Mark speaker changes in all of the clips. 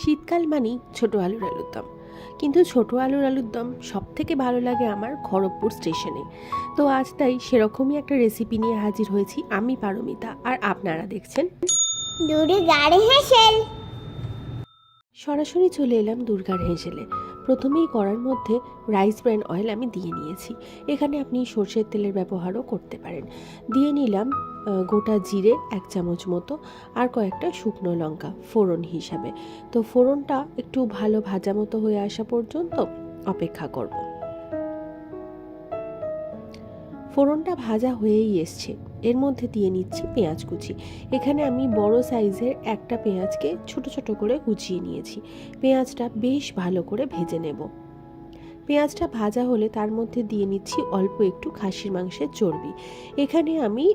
Speaker 1: শীতকাল মানেই ছোট আলুর আলুর দম কিন্তু ছোট আলুর আলুর দম সব থেকে ভালো লাগে আমার খড়গপুর স্টেশনে। তো আজ তাই সেরকমই একটা রেসিপি নিয়ে হাজির হয়েছি আমি পারমিতা আর আপনারা দেখছেন সরাসরি চলে এলাম দুর্গার হেঁসেলে। প্রথমেই করার মধ্যে রাইস ব্র্যান্ড অয়েল আমি দিয়ে নিয়েছি। এখানে আপনি সর্ষের তেলের ব্যবহারও করতে পারেন। দিয়ে নিলাম গোটা জিরে এক চামচ মতো আর কয়েকটা শুকনো লঙ্কা, ফোড়ন হিসাবে। তো ফোড়নটা একটু ভালো ভাজা মতো হয়ে আসা পর্যন্ত অপেক্ষা করব। ফোড়নটা ভাজা হয়েই এসছে। এর মধ্যে দিয়ে নিচ্ছি পেঁয়াজ কুচি। এখানে আমি বড় সাইজের একটা পেঁয়াজকে ছোট ছোট করে কুচিয়ে নিয়েছি। পেঁয়াজটা বেশ ভালো করে ভেজে নেব। পেঁয়াজটা ভাজা হলে তার মধ্যে দিয়ে নিচ্ছি অল্প একটু খাসির মাংসের চর্বি। এখানে আমি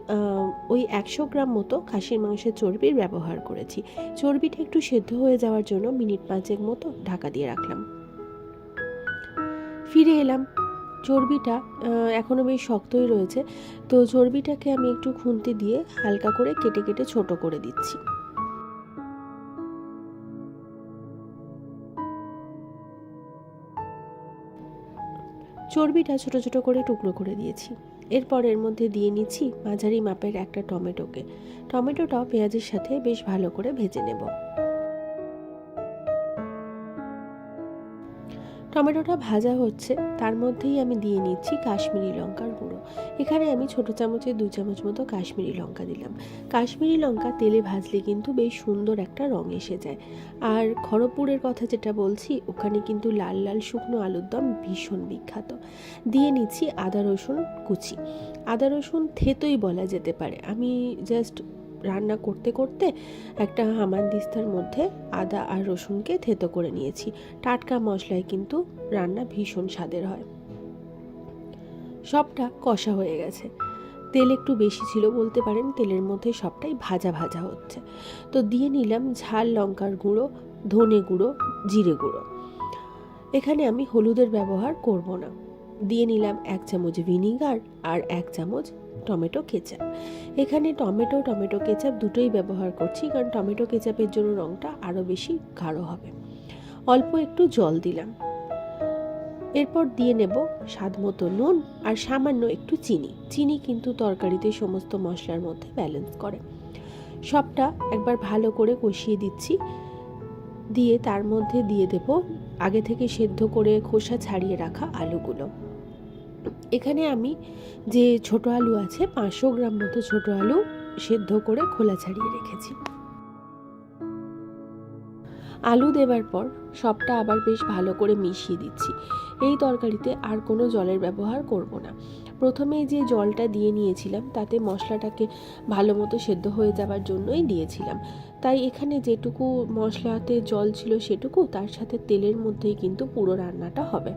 Speaker 1: ওই একশো গ্রাম মতো খাসির মাংসের চর্বির ব্যবহার করেছি। চর্বিটা একটু সেদ্ধ হয়ে যাওয়ার জন্য মিনিট পাঁচেক মতো ঢাকা দিয়ে রাখলাম। ফিরে এলাম। চর্বিটা আহ, এখনও বেশ শক্তই রয়েছে। তো চর্বিটাকে আমি একটু খুন্তি দিয়ে হালকা করে কেটে কেটে ছোট করে দিচ্ছি। চর্বিটা ছোট ছোট করে টুকরো করে দিয়েছি। এরপর এর মধ্যে দিয়ে নিচ্ছি মাঝারি মাপের একটা টমেটোকে। টমেটোটাও পেঁয়াজের সাথে বেশ ভালো করে ভেজে নেব। টমেটোটা ভাজা হচ্ছে, তার মধ্যেই আমি দিয়ে নিচ্ছি কাশ্মীরি লঙ্কার গুঁড়ো। এখানে আমি ছোট চামচে দু চামচ মতো কাশ্মীরি লঙ্কা দিলাম। কাশ্মীরি লঙ্কা তেলে ভাজলে কিন্তু বেশ সুন্দর একটা রং এসে যায়। আর খড়গপুরের কথা যেটা বলছি, ওখানে কিন্তু লাল লাল শুকনো আলুর দম ভীষণ বিখ্যাত। দিয়ে নিচ্ছি আদা রসুন কুচি। আদা রসুন থেতোই বলা যেতে পারে। আমি জাস্ট রান্না করতে করতে একটা হামানদিস্তার মধ্যে আদা আর রসুনকে থেতো করে নিয়েছি। টাটকা মশলায় কিন্তু রান্না ভীষণ স্বাদের হয়। সবটা কষা হয়ে গেছে। তেল একটু বেশি ছিল বলতে পারেন, তেলের মধ্যে সবটাই ভাজা ভাজা হচ্ছে। তো দিয়ে নিলাম ঝাল লঙ্কার গুঁড়ো, ধনে গুঁড়ো, জিরে গুঁড়ো। এখানে আমি হলুদের ব্যবহার করব না। দিয়ে নিলাম এক চামচ ভিনিগার আর এক চামচ টমেটো কেচাপ। এখানে টমেটো টমেটো কেচাপ দুটোই ব্যবহার করছি কারণ টমেটো কেচাপের জন্য রঙটা আরও বেশি গাঢ় হবে। অল্প একটু জল দিলাম। এরপর দিয়ে নেব স্বাদ মতো নুন আর সামান্য একটু চিনি। চিনি কিন্তু তরকারিতে সমস্ত মশলার মধ্যে ব্যালেন্স করে। সবটা একবার ভালো করে কষিয়ে দিচ্ছি। দিয়ে তার মধ্যে দিয়ে দেব আগে থেকে সেদ্ধ করে খোসা ছাড়িয়ে রাখা আলুগুলো। এখানে আমি যে ছোট আলু আছে, পাঁচশো গ্রাম মতো ছোট আলু সেদ্ধ করে খোলা ছাড়িয়ে রেখেছি। আলু দেবার পর সবটা আবার বেশ ভালো করে মিশিয়ে দিচ্ছি। এই তরকারিতে আর কোনো জলের ব্যবহার করব না। প্রথমেই যে জলটা দিয়ে নিয়েছিলাম, তাতে মশলাটাকে ভালো মতো সেদ্ধ হয়ে যাওয়ার জন্যই দিয়েছিলাম। তাই এখানে যেটুকু মশলাতে জল ছিল সেটুকু, তার সাথে তেলের মধ্যেই কিন্তু পুরো রান্নাটা হবে।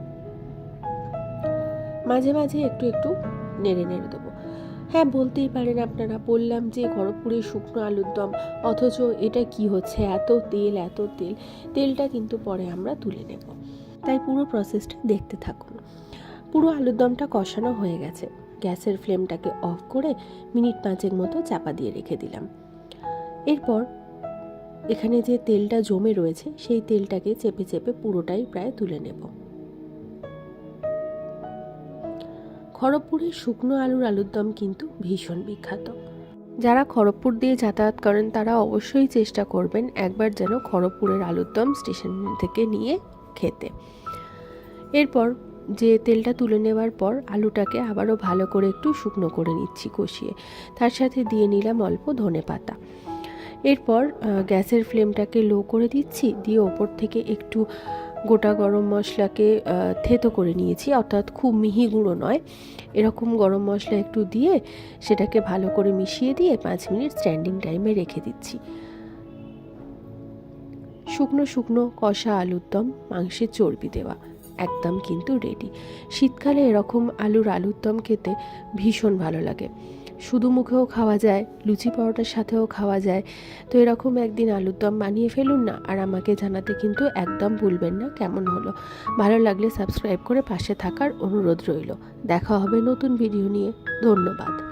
Speaker 1: মাঝে মাঝে একটু একটু নেড়ে নেড়ে দেবো। হ্যাঁ বলতেই পারেন আপনারা, বললাম যে খড়গপুরের শুকনো আলুর দম, অথচ এটা কি হচ্ছে? এত তেল এত তেল, তেলটা কিন্তু পরে আমরা তুলে নেব। তাই পুরো প্রসেসটা দেখতে থাকুন। পুরো আলুর দমটা কষানো হয়ে গেছে। গ্যাসের ফ্লেমটাকে অফ করে মিনিট পাঁচেক মতো চাপা দিয়ে রেখে দিলাম। এরপর এখানে যে তেলটা জমে রয়েছে, সেই তেলটাকে চেপে চেপে পুরোটাই প্রায় তুলে নেব। খড়গপুরের শুকনো আলুর আলুর দম কিন্তু ভীষণ বিখ্যাত। যারা খড়গপুর দিয়ে যাতায়াত করেন, তারা অবশ্যই চেষ্টা করবেন একবার যেন খড়গপুরের আলুর দম স্টেশন থেকে নিয়ে খেতে। এরপর যে তেলটা তুলে নেওয়ার পর আলুটাকে আবারও ভালো করে একটু শুকনো করে নিচ্ছি কষিয়ে। তার সাথে দিয়ে নিলাম অল্প ধনে পাতা। এরপর গ্যাসের ফ্লেমটাকে লো করে দিচ্ছি, দিয়ে ওপর থেকে একটু গোটা গরম মশলাকে থেতো করে নিয়েছি, অর্থাৎ খুব মিহি গুঁড়ো নয়। এরকম গরম মশলা একটু দিয়ে সেটাকে ভালো করে মিশিয়ে দিয়ে পাঁচ মিনিট স্ট্যান্ডিং টাইমে রেখে দিচ্ছি। শুকনো শুকনো কষা আলুর দম, মাংসের চর্বি দেওয়া, একদম কিন্তু রেডি শীতকালে এরকম আলুর আলুর দম খেতে ভীষণ ভালো লাগে। শুধু মুখেও খাওয়া যায়, লুচি পরোটার সাথেও খাওয়া যায়। তো এরকম একদিন আলুর দম বানিয়ে ফেলুন না, আর আমাকে জানাতে কিন্তু একদম ভুলবেন না, কেমন হলো? ভালো লাগলে সাবস্ক্রাইব করে পাশে থাকার অনুরোধ রইল। দেখা হবে নতুন ভিডিও নিয়ে। ধন্যবাদ।